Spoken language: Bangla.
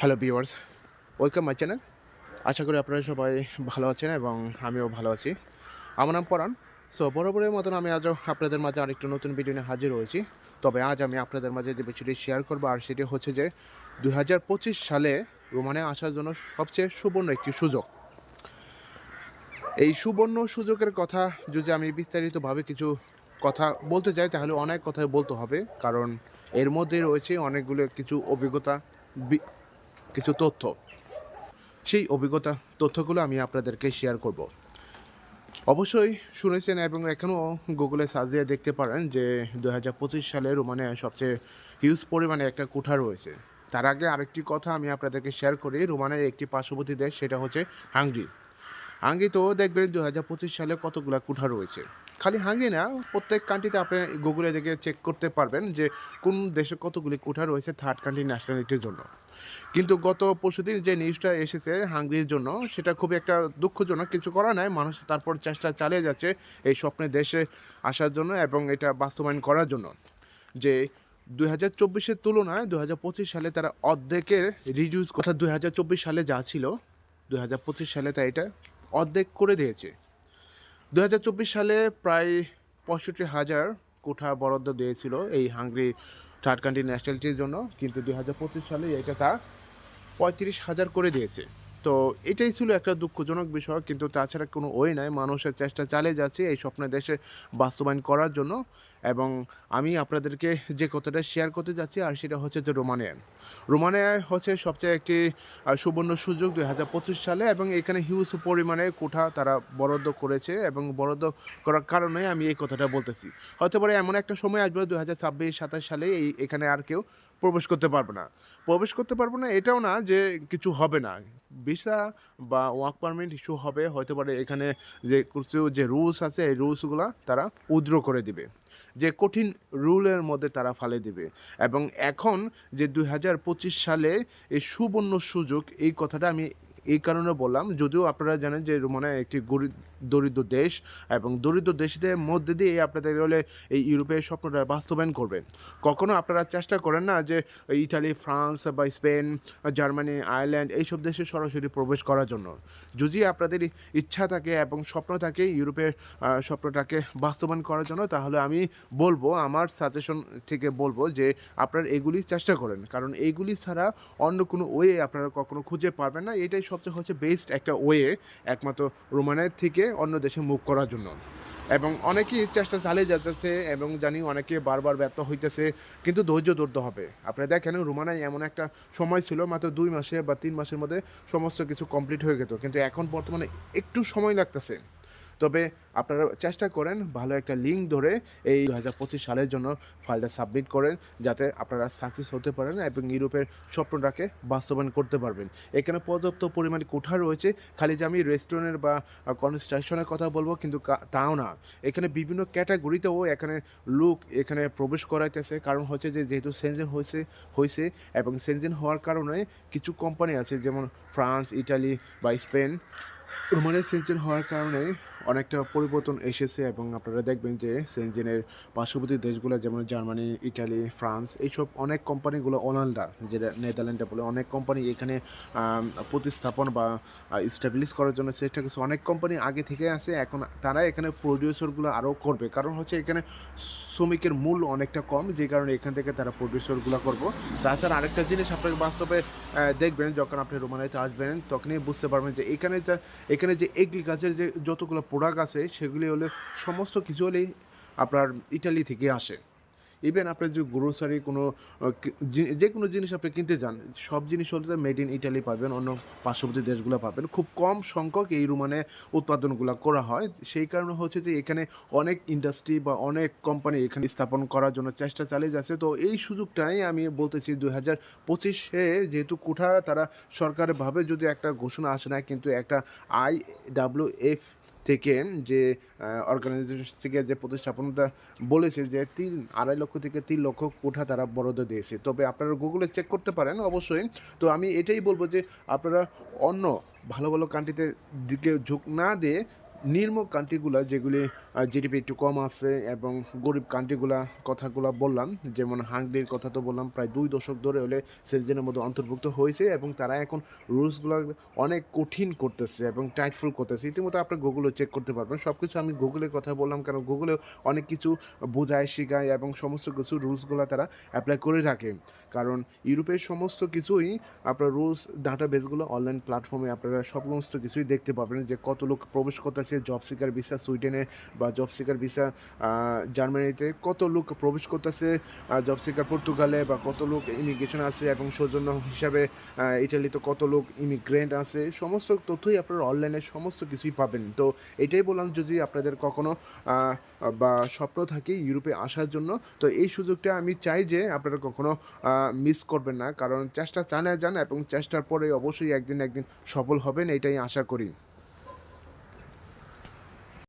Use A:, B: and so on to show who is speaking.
A: Hello viewers welcome my channel আশা করি আপনারা সবাই ভালো আছেন এবং আমিও ভালো আছি। আমার নাম পরাণ। সো বরাবরের মতন আমি আজও আপনাদের মাঝে আরেকটু নতুন ভিডিও নিয়ে হাজির হয়েছি। তবে আজ আমি আপনাদের মাঝে যে বিষয়টি শেয়ার করব, আর সেটি হচ্ছে যে দু হাজার পঁচিশ সালে রোমানে আসার জন্য সবচেয়ে সুবর্ণ একটি সুযোগ। এই সুবর্ণ সুযোগের কথা যদি আমি বিস্তারিতভাবে কিছু কথা বলতে চাই, তাহলে অনেক কথাই বলতে হবে। কারণ এর মধ্যে রয়েছে অনেকগুলো কিছু অভিজ্ঞতা কিছু তথ্য। সেই অভিজ্ঞতা, তথ্যগুলো আমি আপনাদেরকে শেয়ার করব। অবশ্যই শুনেছেন এবং এখনও গুগলে সার্চ দিয়ে দেখতে পারেন যে দু হাজার পঁচিশ সালে রোমানে সবচেয়ে হিউজ পরিমাণে একটা কুঠা রয়েছে। তার আগে আরেকটি কথা আমি আপনাদেরকে শেয়ার করি। রোমানের একটি পার্শ্ববর্তী দেশ, সেটা হচ্ছে হাঙ্গরি হাঙ্গি তো দেখবেন দু হাজার পঁচিশ সালে কতগুলো কুঠা রয়েছে। খালি হাঙ্গি না, প্রত্যেক কান্ট্রিতে আপনি গুগলে দেখে চেক করতে পারবেন যে কোন দেশে কতগুলি কোঠা রয়েছে থার্ড কান্ট্রি ন্যাশনালিটির জন্য। কিন্তু গত পরশুদিন যে নিউজটা এসেছে হাঙ্গরির জন্য, সেটা খুবই একটা দুঃখজনক কিছু করা নাই, মানুষ তারপর চেষ্টা চালিয়ে যাচ্ছে এই স্বপ্নের দেশে আসার জন্য এবং এটা বাস্তবায়ন করার জন্য। যে দুই হাজার চব্বিশের তুলনায় দু হাজার পঁচিশ সালে তারা অর্ধেকের রিডিউস কথা দুই হাজার চব্বিশ সালে যা ছিল দু হাজার পঁচিশ সালে তা এটা অর্ধেক করে দিয়েছে। দু হাজার চব্বিশ সালে প্রায় পঁয়ষট্টি হাজার কোঠা বরাদ্দ দিয়েছিল এই হাঙ্গরি থার্ড কান্ট্রি ন্যাশনালিটির জন্য। কিন্তু দু হাজার পঁচিশ সালে এটা তা পঁয়ত্রিশ হাজার করে দিয়েছে। তো এটাই ছিল একটা দুঃখজনক বিষয়, কিন্তু তাছাড়া কোনো ওয়ে নাই। মানুষের চেষ্টা চালিয়ে যাচ্ছে এই স্বপ্নের দেশে বাস্তবায়ন করার জন্য এবং আমি আপনাদেরকে যে কথাটা শেয়ার করতে যাচ্ছি, আর সেটা হচ্ছে যে রোমানিয়া। রোমানিয়া হচ্ছে সবচেয়ে একটি সুবর্ণ সুযোগ দুই হাজার পঁচিশ সালে এবং এখানে হিউজ পরিমাণে কোঠা তারা বরাদ্দ করেছে এবং বরাদ্দ করার কারণে আমি এই কথাটা বলতেছি। হতে পারে এমন একটা সময় আসবে দু হাজার ছাব্বিশ সাতাশ সালে এই, এখানে আর কেউ প্রবেশ করতে পারবে না। প্রবেশ করতে পারব না, এটাও না যে কিছু হবে না। ভিসা বা ওয়ার্ক পারমিট ইস্যু হবে হয়তো পারে এখানে যে কিছু যে রুলস আছে, এই রুলসগুলো তারা উদ্র করে দিবে। যে কঠিন রুলের মধ্যে তারা ফালে দিবে। এবং এখন যে দুই হাজার পঁচিশ সালে এই সুবর্ণ সুযোগ, এই কথাটা আমি এই কারণে বললাম, যদিও আপনারা জানেন যে রোমানায় একটি গরিব দরিদ্র দেশ এবং দরিদ্র দেশদের মধ্যে দিয়ে আপনাদের হলে এই ইউরোপের স্বপ্নটা বাস্তবায়ন করবে কখনো আপনারা চেষ্টা করেন না যে ইটালি, ফ্রান্স বা স্পেন, জার্মানি, আয়ারল্যান্ড এইসব দেশে সরাসরি প্রবেশ করার জন্য। যদি আপনাদের ইচ্ছা থাকে এবং স্বপ্ন থাকে ইউরোপের স্বপ্নটাকে বাস্তবায়ন করার জন্য, তাহলে আমি বলব, আমার সাজেশন থেকে বলব যে আপনারা এগুলি চেষ্টা করেন। কারণ এইগুলি ছাড়া অন্য কোনো ওয়ে আপনারা কখনো খুঁজে পারবেন না। এটাই সবচেয়ে হচ্ছে বেস্ট একটা ওয়ে একমাত্র রোমানের থেকে অন্য দেশে মুভ করার জন্য। এবং অনেকেই চেষ্টা চালিয়ে যাচ্ছে এবং জানি অনেকে বারবার ব্যর্থ হইতেছে, কিন্তু ধৈর্য ধরতে হবে। আপনি দেখেন, রুমানায় এমন একটা সময় ছিল, মাত্র দুই মাসে বা তিন মাসের মধ্যে সমস্ত কিছু কমপ্লিট হয়ে গেত। কিন্তু এখন বর্তমানে একটু সময় লাগতেছে। তবে আপনারা চেষ্টা করেন ভালো একটা লিঙ্ক ধরে এই দু হাজার পঁচিশ সালের জন্য ফাইলটা সাবমিট করেন, যাতে আপনারা সাকসেস হতে পারেন এবং ইউরোপের স্বপ্নটাকে বাস্তবায়ন করতে পারবেন। এখানে পর্যাপ্ত পরিমাণে কোঠা রয়েছে, খালি যে আমি রেস্টুরেন্টের বা কনস্ট্রাকশনের কথা বলব, কিন্তু তাও না। এখানে বিভিন্ন ক্যাটাগরিতেও এখানে লোক এখানে প্রবেশ করাইতেছে। কারণ হচ্ছে যে যেহেতু সেনজেন হয়েছে হয়েছে এবং সেনজেন হওয়ার কারণে কিছু কোম্পানি আছে, যেমন ফ্রান্স ইটালি বা স্পেন রোমানের সেনজেন হওয়ার কারণে অনেকটা পরিবর্তন এসেছে এবং আপনারা দেখবেন যে সেনজেনের পার্শ্ববর্তী দেশগুলো যেমন জার্মানি, ইটালি, ফ্রান্স, এইসব অনেক কোম্পানিগুলো ওলান্ডা যেটা নেদারল্যান্ডে বলে অনেক কোম্পানি এখানে প্রতিস্থাপন বা স্টাবলিশ করার জন্য চেষ্টা করছে। অনেক কোম্পানি আগে থেকে আছে, এখন তারা এখানে প্রডিউসারগুলো আরও করবে। কারণ হচ্ছে এখানে শ্রমিকের মূল অনেকটা কম, যে কারণে এখান থেকে তারা প্রডিউসারগুলো করব। তাছাড়া আরেকটা জিনিস আপনাকে বাস্তবে দেখবেন, যখন আপনি রোমানাইতে আসবেন, তখনই বুঝতে পারবেন যে এখানে এখানে যে এগ্রিকালচার যে যতগুলো প্রোডাক্ট আছে, সেগুলি হলে সমস্ত কিছু হলেই আপনার ইটালি থেকে আসে। ইভেন আপনি যদি গ্রোসারি কোনো যে- কোনো জিনিস আপনি কিনতে যান, সব জিনিস হলে মেড ইন ইটালি পাবেন, অন্য পার্শ্ববর্তী দেশগুলো পাবেন। খুব কম সংখ্যক এই রুমানে উৎপাদনগুলো করা হয়। সেই কারণে হচ্ছে যে এখানে অনেক ইন্ডাস্ট্রি বা অনেক কোম্পানি এখানে স্থাপন করার জন্য চেষ্টা চালিয়ে যাচ্ছে। তো এই সুযোগটাই আমি বলতেছি দুই হাজার পঁচিশে যেহেতু কোঠা তারা সরকারিভাবে যদি একটা ঘোষণা আসে না, কিন্তু একটা আই ডাব্লিউ এফ থেকে যে অর্গানাইজেশন থেকে যে প্রতিস্থাপনটা বলেছে যে তিন, আড়াই লক্ষ থেকে তিন লক্ষ কোঠা তারা বরাদ্দ দিয়েছে। তবে আপনারা গুগলে চেক করতে পারেন অবশ্যই। তো আমি এটাই বলব যে, আপনারা অন্য ভালো ভালো কান্ট্রিতে দিকে ঝোঁক না দিয়ে নিম্ন কান্ট্রিগুলা যেগুলি জিডিপি একটু কম আছে এবং গরিব কান্ট্রিগুলা কথাগুলো বললাম, যেমন হাঙ্গরির কথা তো বললাম, প্রায় দুই দশক ধরে হলে সেলজেনের মধ্যে অন্তর্ভুক্ত হয়েছে এবং তারা এখন রুলসগুলো অনেক কঠিন করতেছে এবং টাইটফুল করতেছে। ইতিমধ্যে আপনি গুগলে চেক করতে পারবেন। সব কিছু আমি গুগলের কথা বললাম কারণ গুগলে অনেক কিছু বোঝায়, শেখায় এবং সমস্ত কিছু রুলসগুলো তারা অ্যাপ্লাই করে রাখে। কারণ ইউরোপের সমস্ত কিছুই আপনার রুলস ডাটা বেসগুলো অনলাইন প্ল্যাটফর্মে আপনারা সমস্ত কিছুই দেখতে পাবেন যে কত লোক প্রবেশ করতেছে জব সিকার ভিসা সুইডেনে বা জব সিকার ভিসা জার্মানিতে। কত লোক প্রবেশ করতেছে জব সিকার পর্তুগালে বা কত লোক ইমিগ্রেশন আছে এবং সৌজন্য হিসাবে ইটালিতে কত লোক ইমিগ্রেন্ট আছে। সমস্ত তথ্যই আপনারা অনলাইনে সমস্ত কিছুই পাবেন। তো এটাই বললাম যদি আপনাদের কখনো বা স্বপ্ন থাকে ইউরোপে আসার জন্য, তো এই সুযোগটা আমি চাই যে আপনারা কখনো মিস করবেন না। কারণ চেষ্টা চালিয়ে যান এবং চেষ্টার পরে অবশ্যই একদিন একদিন সফল হবেন, এটাই আশা করি।